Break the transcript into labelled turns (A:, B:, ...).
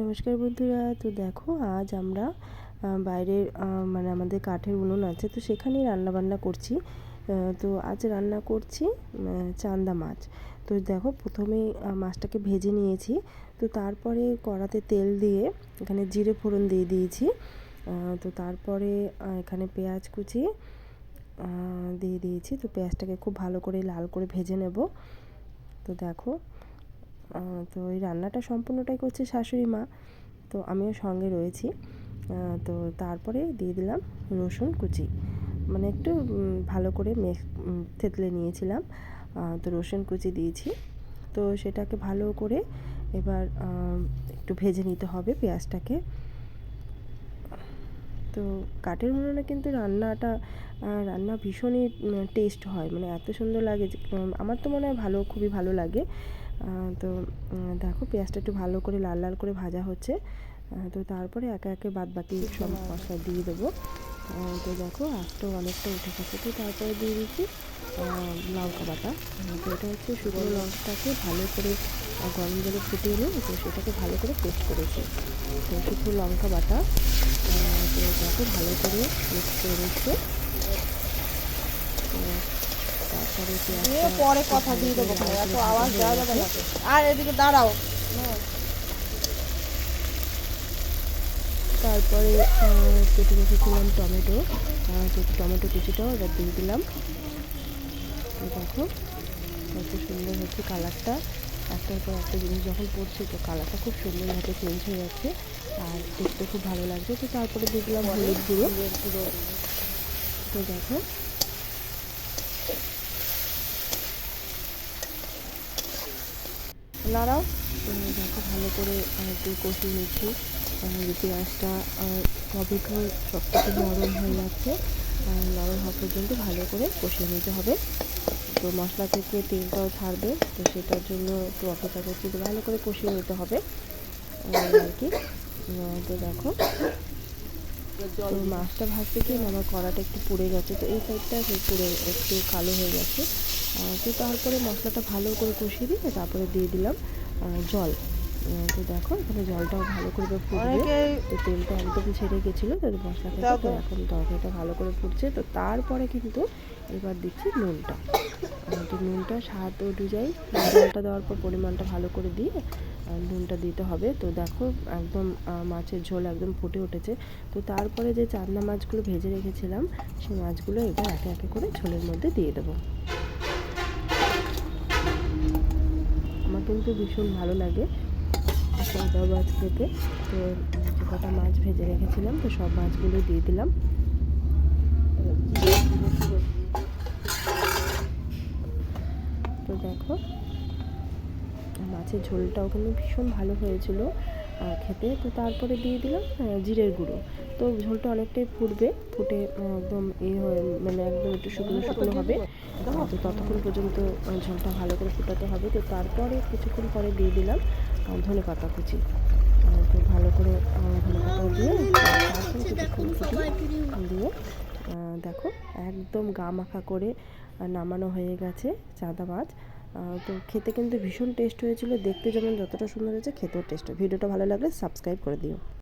A: নমস্কার বন্ধুরা, তো দেখো আজ আমরা বাইরের মানে আমাদের কাঠের উনুন আছে, তো সেখানেই রান্না বান্না করছি তো আজ রান্না করছি চান্দা মাছ। তো দেখো প্রথমে মাছটাকে ভেজে নিয়েছি, তো তারপরে কড়াতে তেল দিয়ে এখানে জিরে ফোড়ন দিয়ে দিয়েছি। তো তারপরে এখানে পেঁয়াজ কুচি দিয়ে দিয়েছি, তো পেঁয়াজটাকে খুব ভালো করে লাল করে ভেজে নেব। তো দেখো তো এই রান্নাটা সম্পূর্ণটাই করছে শাশুড়ি মা, তো আমিও সঙ্গে রয়েছি। তো তারপরে দিয়ে দিলাম রসুন কুচি। মানে একটু ভালো করে মেখ থেতলে নিয়েছিলাম। তো রসুন কুচি দিয়েছি। তো সেটাকে ভালো করে এবার একটু ভেজে নিতে হবে পেঁয়াজটাকে। তো কাঠের উনুনে কিন্তু রান্নাটা রান্না ভীষণই টেস্ট হয়। মানে এত সুন্দর লাগে আমার তো মনে হয় ভালো, খুবই ভালো লাগে। তো দেখো পেঁয়াজটা একটু ভালো করে লাল লাল করে ভাজা হচ্ছে। তো তারপরে একে একে বাদ বাকি সব মশলা দিয়ে দেবো। তো দেখো আজটাও অনেকটা উঠে গেছে। তো তারপরে দিয়ে দিচ্ছি লঙ্কা বাটা। তো এটা হচ্ছে শুকনো লঙ্কাটাকে ভালো করে গরম জলে ফুটিয়ে নিই তো সেটাকে ভালো করে পেস্ট করেছি। তো শুকনো লঙ্কা বাটা তো দেখো ভালো করে মিক্স করে দিচ্ছে তারপরে
B: পরে কথা দিয়ে দেবো এত আওয়াজ দেওয়া যাবে না। আর এদিকে দাঁড়াও।
A: তারপরে কেটে রেখেছিলাম টমেটো। টমেটো কুচিটাও এবার দিয়ে দিলাম। দেখো, কত সুন্দর হচ্ছে কালারটা। একটার পর একটা জিনিস যখন পড়ছে, তো কালারটা খুব সুন্দরভাবে চেঞ্জ হয়ে যাচ্ছে। আর দেখতে খুব ভালো লাগছে। তো তারপরে দিয়ে দিলাম হলুদ গুঁড়ো। তো দেখো
B: নাড়াও
A: দেখো ভালো করে একটু কষিয়ে নিচ্ছি পেঁয়াজটা টমেটো সব থেকে নরম হয়ে যাচ্ছে নরম হওয়া পর্যন্ত ভালো করে কষিয়ে নিতে হবে। তো মশলা থেকে তেলটাও ছাড়বে, তো সেটার জন্য একটু অপেক্ষা করছি ভালো করে কষিয়ে নিতে হবে। আর কি। তো দেখো তো মাছটা ভাজতে গিয়ে আমার কড়াটা একটু পুড়ে গেছে। তো এই সাইডটা পুড়ে, একটু কালো হয়ে গেছে। তো তারপরে মশলাটা ভালো করে কষিয়ে দিয়ে তারপরে দিয়ে দিলাম জল। তো দেখো এখানে জলটাও ভালো করে ফুটবে। তো তেলটা একদম ছেড়ে গেছিল তো মশলা থেকে তো এখন তরকারিটা ভালো করে ফুটছে। তো তারপরে কিন্তু এবার দিচ্ছি নুনটা। তো নুনটা স্বাদ অনুযায়ী জলটা দেওয়ার পর পরিমাণটা ভালো করে দিয়ে নুনটা দিতে হবে। তো দেখো একদম মাছের ঝোল একদম ফুটে উঠেছে। তো তারপরে যে চান্না মাছগুলো ভেজে রেখেছিলাম সেই মাছগুলো এবার একে একে করে ঝোলের মধ্যে দিয়ে দেবো। আমার কিন্তু ভীষণ ভালো লাগে। মাছ খেতে তো যে কটা মাছ ভেজে রেখেছিলাম, তো সব মাছগুলো দিয়ে দিলাম। তো দেখো, মাছের ঝোলটাও কিন্তু ভীষণ ভালো হয়েছিল। খেতে। তো তারপরে দিয়ে দিলাম জিরের গুঁড়ো। তো ঝোলটা অনেকটাই ফুটবে, ফুটে একদম এ হয়ে মানে একদম একটু শুকনো শুকনো হবে। তো ততক্ষণ পর্যন্ত ঝোলটা ভালো করে ফুটাতে হবে। তো তারপরে কিছুক্ষণ পরে দিয়ে দিলাম ধনে পাতা কুচি। তো ভালো করে ধনে পাতা দিয়ে দিয়ে দেখো, একদম গা মাখা করে নামানো হয়ে গেছে চাঁদা মাছ। তো খেতে কিন্তু ভীষণ টেস্ট হয়েছিল, দেখতে যেমন যতটা সুন্দর হয়েছে, খেতেও টেস্ট ভিডিওটা ভালো লাগলে সাবস্ক্রাইব করে দিও।